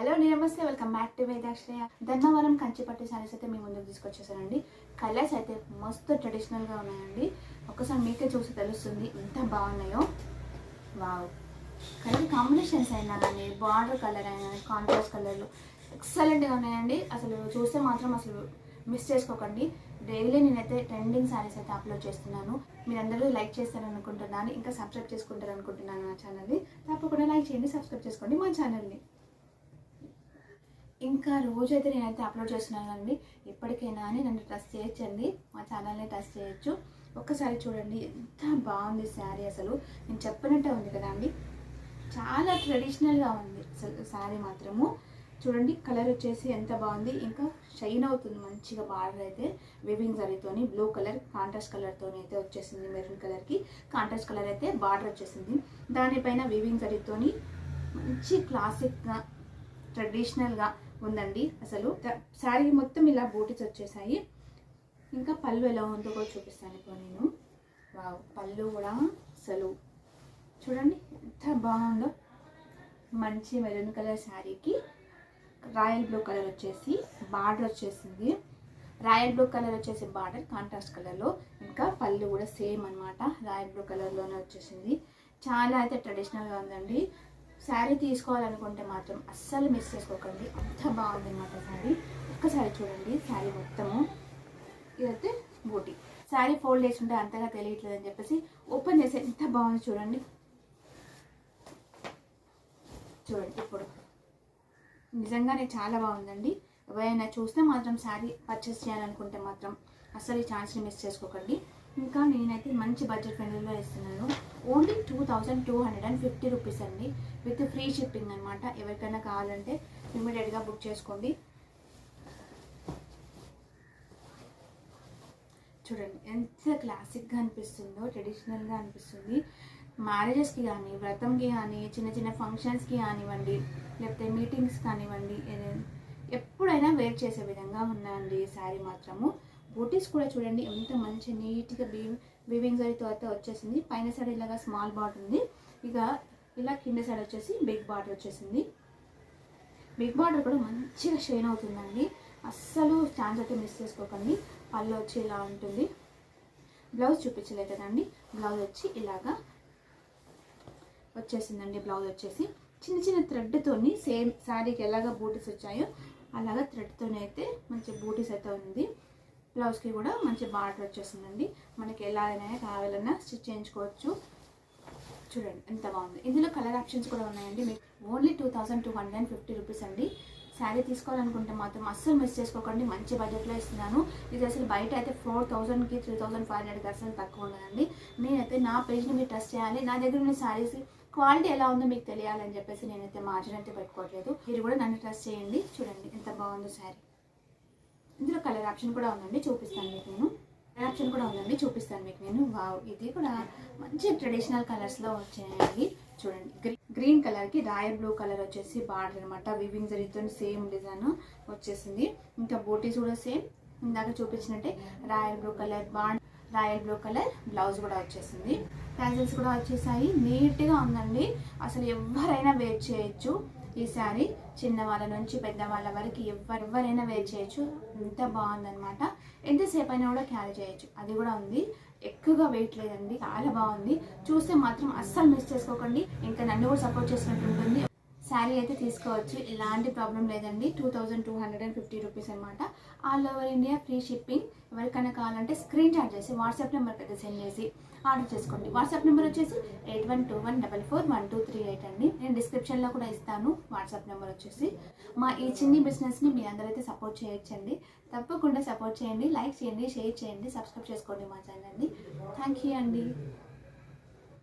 Hello నేను నమస్తే. Welcome back to Vedashraya Dharmavaram Kanchipattu saris అయితే మీ ముందుకు తీసుకొచ్చేసానండి. కలర్స్ అయితే మస్తు ట్రెడిషనల్గా ఉన్నాయండి. ఒక్కసారి మీకే చూసి తెలుస్తుంది ఎంత బాగున్నాయో. వావ్. కలర్ కాంబినేషన్స్ అయినా కానీ బార్డర్ కలర్ అయినా కానీ కాంట్రాస్ట్ కలర్లు ఎక్సలెంట్గా ఉన్నాయండి. అసలు చూస్తే మాత్రం అసలు మిస్ చేసుకోకండి. డైలీ నేనైతే ట్రెండింగ్ శారీస్ అయితే అప్లోడ్ చేస్తున్నాను. మీరందరూ లైక్ చేస్తారని అనుకుంటున్నాను ఇంకా సబ్స్క్రైబ్ చేసుకుంటారు అనుకుంటున్నాను నా. ఛానల్ని తప్పకుండా లైక్ చేయండి సబ్స్క్రైబ్ చేసుకోండి మా ఛానల్ని ఇంకా రోజైతే నేనైతే అప్లోడ్ చేస్తున్నాను అండి ఎప్పటికైనా అని నన్ను ట్రస్ట్ చేయొచ్చండి. మా ఛానల్ని ట్రస్ట్ చేయొచ్చు. ఒక్కసారి చూడండి ఎంత బాగుంది శారీ అసలు. నేను చెప్పినట్టే ఉంది కదా అండి. చాలా ట్రెడిషనల్గా ఉంది అసలు శారీ మాత్రము. చూడండి కలర్ వచ్చేసి ఎంత బాగుంది. ఇంకా షైన్ అవుతుంది మంచిగా బార్డర్ అయితే. వివింగ్ జరీతోని బ్లూ కలర్ కాంట్రాస్ట్ కలర్తో అయితే వచ్చేసింది మెరూన్ కలర్కి కాంట్రాస్ట్ కలర్ అయితే బార్డర్ వచ్చేసింది. దానిపైన వివింగ్ జరీతోని మంచి క్లాసిక్గా ట్రెడిషనల్గా ఉందండి. అసలు శారీ మొత్తం ఇలా బూటిస్ వచ్చేసాయి. ఇంకా పళ్ళు ఎలా ఉందో కూడా చూపిస్తాను ఇప్పుడు నేను. వావ్ పళ్ళు కూడా అసలు చూడండి ఎంత బాగుందో. మంచి మెరూన్ కలర్ శారీకి రాయల్ బ్లూ కలర్ వచ్చేసి బార్డర్ వచ్చేసింది. రాయల్ బ్లూ కలర్ వచ్చేసి బార్డర్ కాంట్రాస్ట్ కలర్లో. ఇంకా పళ్ళు కూడా సేమ్ అనమాట రాయల్ బ్లూ కలర్లోనే వచ్చేసింది. చాలా అయితే ట్రెడిషనల్గా ఉందండి. శారీ తీసుకోవాలనుకుంటే మాత్రం అస్సలు మిస్ చేసుకోకండి. అంత బాగుంది అనమాట శారీ. ఒక్కసారి చూడండి శారీ మొత్తము. ఇదైతే బూటీ. శారీ ఫోల్డ్ చేస్తుంటే అంతగా తెలియట్లేదు అని చెప్పేసి ఓపెన్ చేసి ఎంత బాగుంది చూడండి. చూడండి ఇప్పుడు. నిజంగానే చాలా బాగుందండి. ఎవరైనా చూస్తే మాత్రం శారీ పర్చేస్ చేయాలనుకుంటే మాత్రం అస్సలు ఈ ఛాన్స్ని మిస్ చేసుకోకండి. ఇంకా నేనైతే మంచి బడ్జెట్ ఫ్రెండ్లీలో ఇస్తున్నాను. Only two thousand two hundred and fifty rupees అండి. విత్ ఫ్రీ షిప్పింగ్ అనమాట ఎవరికైనా కావాలంటే ఇమీడియట్గా బుక్ చేసుకోండి. చూడండి ఎంత క్లాసిక్గా అనిపిస్తుందో ట్రెడిషనల్గా అనిపిస్తుంది. మ్యారేజెస్కి కానీ వ్రతంకి కానీ చిన్న చిన్న ఫంక్షన్స్కి కానివ్వండి లేకపోతే మీటింగ్స్ కానివ్వండి ఎప్పుడైనా వేర్ చేసే విధంగా ఉందండి ఈ శారీ మాత్రము. బూటీస్ కూడా చూడండి ఎంత మంచి నీట్గా బీ బీవింగ్ జరీతో అయితే వచ్చేసింది. పైన సైడ్ ఇలాగా స్మాల్ బాట్ ఉంది. ఇక ఇలా కింద సైడ్ వచ్చేసి బిగ్ బార్డర్ వచ్చేసింది. బిగ్ బార్డర్ కూడా మంచిగా షైన్ అవుతుందండి. అస్సలు స్టాండ్స్ అయితే మిస్ చేసుకోకండి. పళ్ళు వచ్చి ఇలా ఉంటుంది. బ్లౌజ్ చూపించలేదు కదండి. బ్లౌజ్ వచ్చి ఇలాగా వచ్చేసిందండి. బ్లౌజ్ వచ్చేసి చిన్న చిన్న థ్రెడ్తోని సేమ్ శారీకి ఎలాగ బూటీస్ వచ్చాయో అలాగా థ్రెడ్తోనే అయితే మంచి బూటీస్ అయితే ఉంది. బ్లౌజ్కి కూడా మంచి బార్డర్ వచ్చేసిందండి మనకి ఎలా అయినా కావాలన్నా స్టిచ్ చేయించుకోవచ్చు. చూడండి ఎంత బాగుంది. ఇందులో కలర్ ఆప్షన్స్ కూడా ఉన్నాయండి. మీకు only two thousand two hundred and fifty rupees అండి. శారీ తీసుకోవాలనుకుంటే మాత్రం అస్సలు మిస్ చేసుకోకండి. మంచి బడ్జెట్లో ఇస్తున్నాను. ఇది అసలు బయట అయితే ఫోర్ థౌసండ్కి త్రీ థౌసండ్ ఫైవ్ హండ్రెడ్కి అసలు తక్కువ ఉండదండి. నేనైతే నా పేజ్ని మీరు ట్రస్ట్ చేయాలి. నా దగ్గర ఉన్న శారీస్ క్వాలిటీ ఎలా ఉందో మీకు తెలియాలని చెప్పేసి నేనైతే మార్జిన్ అయితే పెట్టుకోవట్లేదు. మీరు కూడా నన్ను ట్రస్ట్ చేయండి. చూడండి ఎంత బాగుందో శారీ. ఇందులో కలర్ ఆప్షన్ కూడా ఉందండి చూపిస్తాను మీకు నేను. కలర్ ఆప్షన్ కూడా ఉందండి చూపిస్తాను మీకు నేను. వావ్ ఇది కూడా మంచి ట్రెడిషనల్ కలర్స్లో వచ్చాయండి. చూడండి గ్రీన్ గ్రీన్ కలర్కి రాయల్ బ్లూ కలర్ వచ్చేసి బార్డర్ అనమాట వివింగ్ జరీతో సేమ్ డిజైన్ వచ్చేసింది. ఇంకా బోటీస్ కూడా సేమ్. ఇందాక చూపించినట్టే royal blue colour band royal blue colour blouse కూడా వచ్చేసింది. ప్యాజల్స్ కూడా వచ్చేసాయి. నీట్గా ఉందండి. అసలు ఎవరైనా వేర్ చేయొచ్చు. ఈ శారీ చిన్నవాళ్ళ నుంచి పెద్ద వాళ్ళ వరకు ఎవరు ఎవరైనా వేర్ చేయొచ్చు. ఎంత బాగుందనమాట ఎంతసేపు అయినా కూడా క్యారీ చేయొచ్చు. అది కూడా ఉంది. ఎక్కువగా వెయిట్ లేదండి. చాలా బాగుంది. చూస్తే మాత్రం అస్సలు మిస్ చేసుకోకండి. ఇంకా నన్ను కూడా సపోర్ట్ చేసినట్టు ఉంటుంది. శారీ అయితే తీసుకోవచ్చు. ఎలాంటి ప్రాబ్లం లేదండి. Two thousand two hundred and fifty rupees అనమాట all over India free shipping. ఎవరికైనా కావాలంటే స్క్రీన్ షాట్ చేసి వాట్సాప్ నెంబర్కి అయితే సెండ్ చేసి ఆర్డర్ చేసుకోండి. వాట్సాప్ నెంబర్ వచ్చేసి eight one two one double four one two three eight అండి. నేను డిస్క్రిప్షన్లో కూడా ఇస్తాను వాట్సాప్ నెంబర్ వచ్చేసి. మా ఈ చిన్ని బిజినెస్ని మీ అందరైతే సపోర్ట్ చేయొచ్చండి. తప్పకుండా సపోర్ట్ చేయండి. లైక్ చేయండి షేర్ చేయండి సబ్స్క్రైబ్ చేసుకోండి మా ఛానల్ని. థ్యాంక్ యూ అండి.